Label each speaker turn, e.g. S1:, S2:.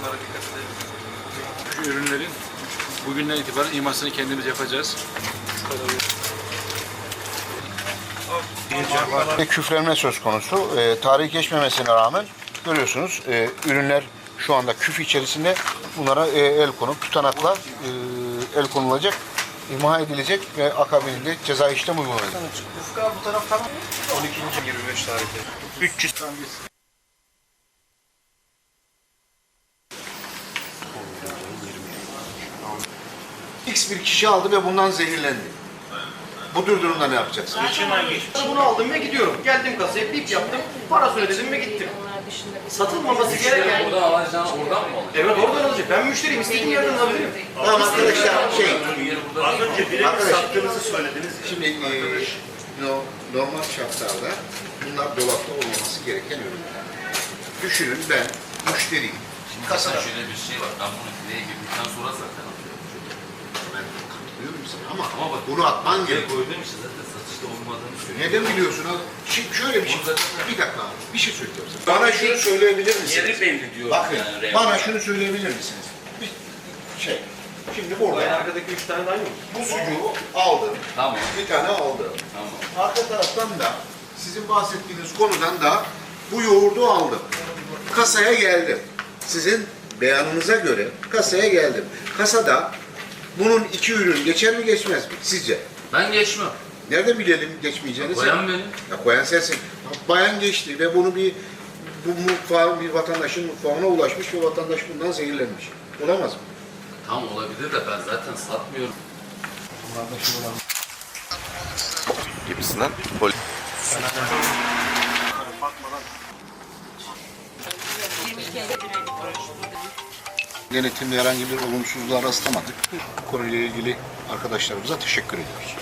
S1: Bunlara dikkat edelim.
S2: Şu ürünlerin bugünden itibaren imasını kendimiz yapacağız.
S3: Küflenme söz konusu. E, tarih geçmemesine rağmen görüyorsunuz e, ürünler şu anda küf içerisinde bunlara e, el konup tutanakla e, el konulacak, imha edilecek ve akabinde ceza işlem uygulanacak.
S1: Bu taraf tamam. 12. 25 tarihte.
S3: 300 X bir kişi aldı ve bundan zehirlendi. Bu tür durumda ne yapacaksın?
S4: Bunu aldım ve gidiyorum. Geldim kasaya bip yaptım. Parasını ödedim ve gittim. Satılmaması gereken...
S5: Oradan alacağını oradan mı alacak?
S4: Evet oradan alacak. Ben müşteriyim. İstediğim yerden alabilirim.
S3: Tamam arkadaşlar şey,
S1: Az önce birebir sattığınızı söylediniz.
S3: Şimdi e, no, normal şartlarda bunlar dolapta olmaması gereken ürünler. Düşünün ben müşteriyim. Kasada
S5: Şöyle bir şey var. Ben bunu fileye girdikten sonra zaten atıyorum.
S3: Katılıyorum sana ama,
S5: Ama bak
S3: bunu atman gerekiyor.
S5: koyduğum için zaten satışta olmadığını söylüyor.
S3: Neden biliyorsun? abi? Şimdi şöyle bir şey.
S5: Zaten-
S3: Bir dakika abi, bir şey söyleyeceğim sana. Bana şunu söyleyebilir misiniz?
S5: Yeri belli diyor.
S3: Bakın,
S5: yani,
S3: bana şunu söyleyebilir misiniz? Bir şey. Şimdi burada
S4: Ben arkadaki üç tane daha mı?
S3: bu sucuğu aldım.
S5: Tamam.
S3: Bir tane aldım.
S5: Tamam.
S3: Arka taraftan da sizin bahsettiğiniz konudan da bu yoğurdu aldım. Kasaya geldim. Sizin beyanınıza göre kasaya geldim. Kasada bunun iki ürün geçer mi geçmez mi sizce?
S5: Ben geçmem.
S3: Nerede bilelim geçmeyeceğini? sen?
S5: Koyan benim.
S3: Ya koyan sensin. Bayan geçti ve bunu bir bu mutfağın bir vatandaşın mutfağına ulaşmış ve vatandaş bundan zehirlenmiş. Olamaz mı?
S5: Tam olabilir de ben zaten satmıyorum.
S1: Gibisinden. Pol-
S3: Denetimde herhangi bir olumsuzluğa rastlamadık. Bu konuyla ilgili arkadaşlarımıza teşekkür ediyoruz.